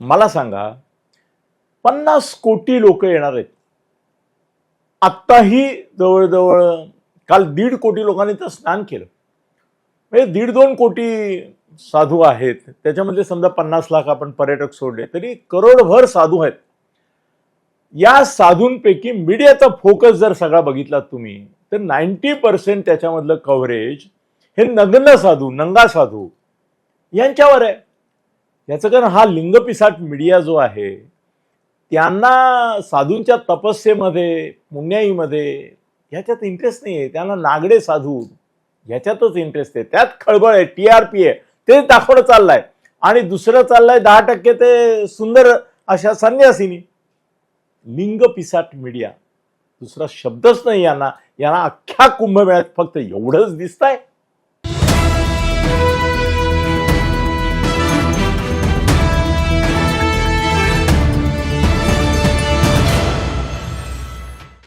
मला सांगा पन्नास कोटी लोक येणार आहेत. आत्ताही जवळजवळ काल दीड कोटी लोकांनी तर स्नान केलं. म्हणजे दीड दोन कोटी साधू आहेत. त्याच्यामध्ये समजा पन्नास लाख आपण पर्यटक सोडले तरी करोडभर साधू आहेत. या साधूंपैकी मीडियाचा फोकस जर सगळा बघितलात तुम्ही तर नाईन्टी पर्सेंट त्याच्यामधलं कव्हरेज हे नग्न साधू नंगा साधू यांच्यावर आहे. याचं कारण हा लिंगपिसाट मीडिया जो आहे त्यांना साधूंच्या तपस्येमध्ये पुण्याईमध्ये ह्याच्यात इंटरेस्ट नाही आहे त्यांना नागडे साधू ह्याच्यातच इंटरेस्ट आहे. त्यात खळबळ आहे टी आर पी आहे. ते दाखवणं चाललंय. आणि दुसरं चाललंय दहा टक्के ते सुंदर अशा संन्यासिनी. लिंग पिसाट मीडिया. दुसरा शब्दच नाही यांना. यांना अख्ख्या कुंभमेळ्यात फक्त एवढंच दिसतंय.